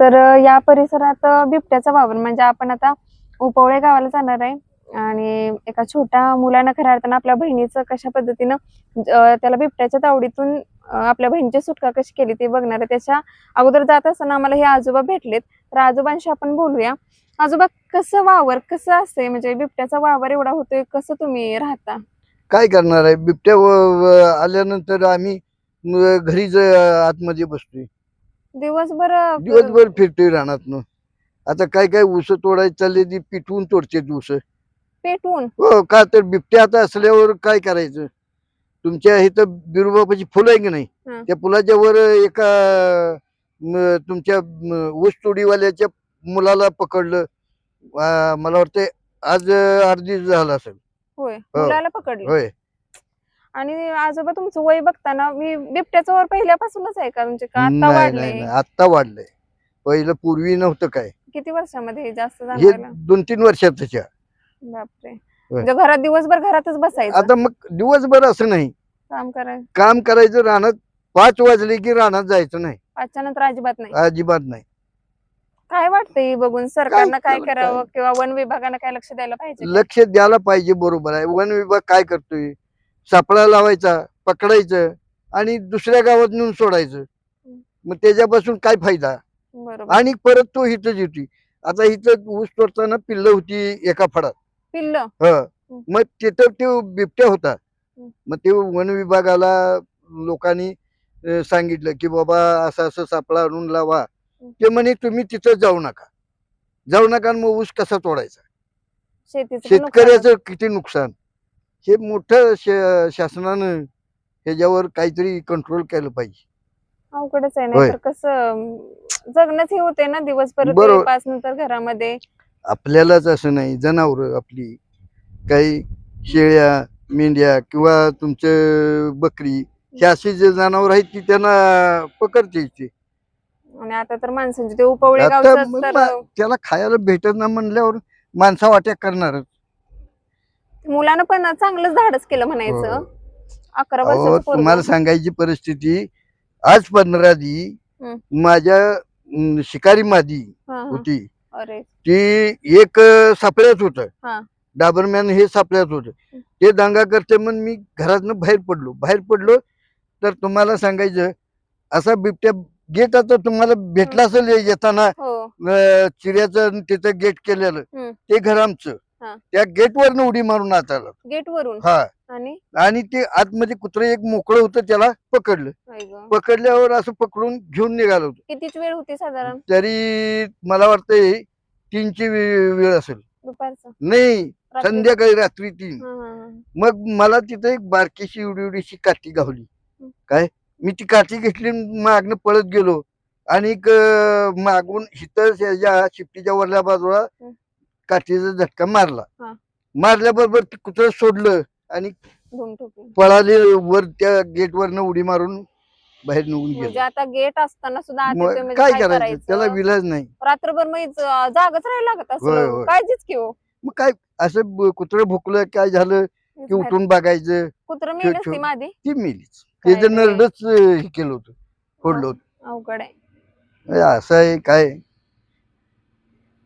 तर या परिसरात बिबट्याचा वावर म्हणजे आपण आता उपवळे गावाला जाणार आहे आणि एका छोट्या मुलानं खऱ्या अर्थानं आपल्या बहिणीचं कशा पद्धतीनं त्याला बिबट्याच्या तावडीतून आपल्या बहिणीची सुटका कशी केली ते बघणार आहे. त्याच्या अगोदर जात असताना आम्हाला हे आजोबा भेटलेत. तर आजोबांशी आपण बोलूया. आजोबा कसं वावर कसं असतंय? म्हणजे बिबट्याचा वावर एवढा होतोय कसं तुम्ही राहता? काय करणार आहे? बिबट्या आल्यानंतर आम्ही घरीच आतमध्ये बसतोय. दिवसभर दिवसभर फिरतोय रानातनं. आता काय काय ऊस तोडायची चालले ती पिटवून तोडते ऊस पेटवून? हो का तर बिबट्या आता असल्यावर काय करायचं? तुमच्या इथं बिरुबापाची फुलं आहे की नाही. त्या फुलाच्या वर एका तुमच्या ऊस तोडीवाल्याच्या मुलाला पकडलं. मला वाटतं आज अं, आठ दिवस झाला असेल. होय. हो. मुलाला पकडलं? होय. आणि आजोबा तुमचं वय बघताना मी बिबट्याचं वर पहिल्यापासूनच आहे का? म्हणजे का आता नाही वाढलंय? नाही आत्ता वाढलंय. पहिलं पूर्वी नव्हतं काय. किती वर्षामध्ये हे जास्त हे जाणवायला दोन तीन वर्षाच्या बापरे म्हणजे घरात दिवसभर घरातच बसायचं? आता मग दिवसभर असं नाही. काम करायचं? काम करायचं रानात पाच वाजले की रानात जायचं नाही. पाचच्या नंतर अजिबात नाही. अजिबात नाही. काय वाटतंय हे बघून? सरकारनं काय करावं काय? किंवा वन विभागानं काय लक्ष द्यायला पाहिजे? लक्ष द्यायला पाहिजे बरोबर आहे. वन विभाग काय करतोय? सापळा लावायचा पकडायचं आणि दुसऱ्या गावात नेऊन सोडायचं. मग त्याच्यापासून काय फायदा? बरोबर. आणि परत तो इथंच येते आता इथं ऊस तोडताना पिल्ल होती एका फडात. पिल्ल? ह. मग तिथं ते बिबट्या होता. मग ते वन विभागाला लोकांनी अं, सांगितलं की बाबा असं असं सापळा आणून लावा. ते म्हणे तुम्ही तिथं जाऊ नका. जाऊ नका आणि मग ऊस कसा तोडायचा? शेतीचं पण नुकसान होतं. शेतकऱ्याचं किती नुकसान. हे मोठं शा- शासनानं ह्याच्यावर काहीतरी कंट्रोल केलं पाहिजे अवघडच आहे होय. नाही तर कसं अं, जगणंच हे होते ना दिवसभर बरोबर. पाच नंतर घरामध्ये आपल्यालाच असं नाही जनावर आपली काही शेळ्या मेंढ्या किंवा तुमचं बकरी हे असे जे जनावर आहेत ती त्यांना पकडते ते. आणि आता तर माणसांचे ते उपवळे आता गावचं मग तर मा- त्याला खायला भेटत ना म्हणल्यावर माणसा वाट्या करणारच मुलानं पण चांगलंच धाडस केलं म्हणायचं हो. अकरा अहो वर्षाचं पोरगं. तुम्हाला सांगायची परिस्थिती आज पंधरा दी. माझ्या अं, शिकारी मादी हा, हा. होती अरे ती एक अं, सापळ्यात होत. डाबरमॅन हे सापळ्यात होत ते दांगा करते म्हणून मी घरातनं बाहेर पडलो बाहेर पडलो तर तुम्हाला सांगायचं असा बिबट्या गेट आता तुम्हाला भेटला असेल येताना हो अं, चिऱ्याचं तिथं गेट केलेलं. ते घर आमचं. त्या गेटवरनं उडी मारून आत आलं गेट वरून हा. आणि? आणि ते आतमध्ये कुत्र एक मोकळं होतं त्याला पकडलं. आई गं. पकडल्यावर असं पकडून घेऊन निघालो होतो. कितीच वेळ होती साधारण? तरी मला वाटतंय तीनची वे- वेळ असेल. दुपारचं. नाही रात्री? संध्याकाळी रात्री तीन. हा, हा, हा. मग मला तिथं एक बारकीशी एवढी एवढीशी काठी गावली. काय? मी ती काठी घेतली आणि मागनं पळत गेलो. आणि एक, अं, मागून हिथं शिफ्टीच्या वरल्या बाजूला. काठीचा झटका मारला. हा. मारल्याबरोबर ते कुत्र सोडलं आणि धूम ठोकली पळाले वर त्या गेटवरनं उडी मारून बाहेर निघून म्हणजे गेले आता गेट असताना सुद्धा आत मग येतोय म्हणजे काय करायचं? त्याला? विलाज नाही. रात्रभर मग जागच राहायला लागत होय, असं होय. काळजीच की हो. मग काय असं कुत्रं भुकलं काय झालं? की उठून बघायचं. कुत्र ठेव- मेली ठेव. ती ती मेलीच. काय त्याचं रे? नरडच हे केलं होतं. फोडलं होतं. अवघड आहे. म्हणजे असं आहे काय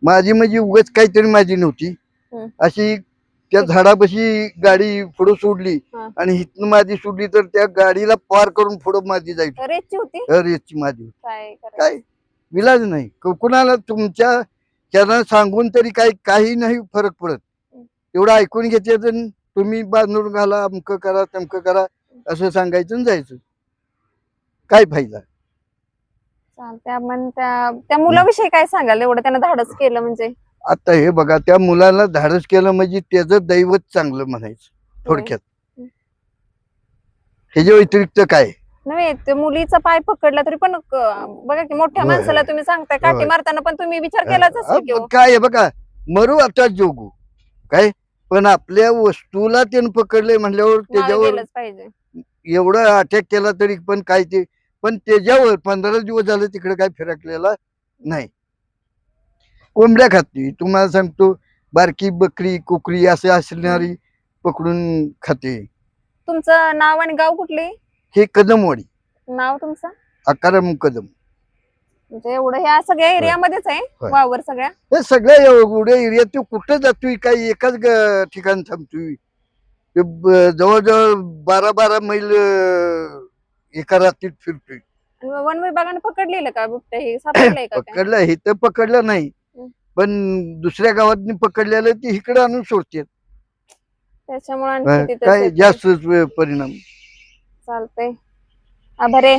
माझी म्हणजे उगाच काहीतरी माझी नव्हती. अशी त्या झाडापाशी गाडी पुढं सोडली. आणि हिथनं माझी सोडली तर त्या गाडीला पार करून पुढं माझी जायची होती? रेसची माझी. काय विलाज नाही. कुणाला तुमच्या त्यांना सांगून तरी काही काही नाही फरक पडत. एवढं ऐकून घेते तर तुम्ही बांधून घाला अमकं करा तमकं करा असं सांगायचं जायचं. काय फायदा? चालतंय. त्या त्या मुलाविषयी काय सांगाल? एवढं त्यानं धाडस केलं म्हणजे? आता हे बघा त्या मुलाला धाडस केलं म्हणजे त्याचं दैवत चांगलं म्हणायचं थोडक्यात. हं. ह्याच्या व्यतिरिक्त काय? नव्हे ते मुलीचा पाय पकडला तरी पण क- बघा की मोठ्या होय, माणसाला होय. तुम्ही सांगताय काठी होय. मारताना पण तुम्ही विचार केलाच असेल की अ, हो. काय आहे बघा मरू आता जोगू. काय? पण आपल्या वस्तूला त्यानं पकडले म्हणल्यावर मागे त्याच्यावर गेलंच पाहिजे. एवढं अटॅक केला तरी पण काय ते पण त्याच्यावर पंधरा दिवस झाले तिकडे काय फिरकलेला नाही. कोंबड्या खाते. तुम्हाला सांगतो बारकी बकरी कुकरी असे असणारी पकडून खाते. तुमचं नाव आणि गाव कुठले? हे कदमवाडी. नाव तुमचं? अकारम कदम. म्हणजे एवढं ह्या सगळ्या एरियामध्येच आहे? होय. वावर सगळ्या? हे सगळ्या एवढ्या एरियात तू कुठं जातोय? काही एकाच ग- ठिकाणी थांबतोय? ते ब- जवळजवळ बारा बारा मैल अं, एका रात्रीत फिरतोय वन विभागाने पकडलेलं का बिबट्या हे सापडलंय का काय? पकडलं हे तर पकडलं नाही. पण दुसऱ्या गावात पकडलेलं ते इकडे आणून सोडते त्याच्यामुळे आणखी तिथं काय safety. जास्त परिणाम चालतंय आभार आहे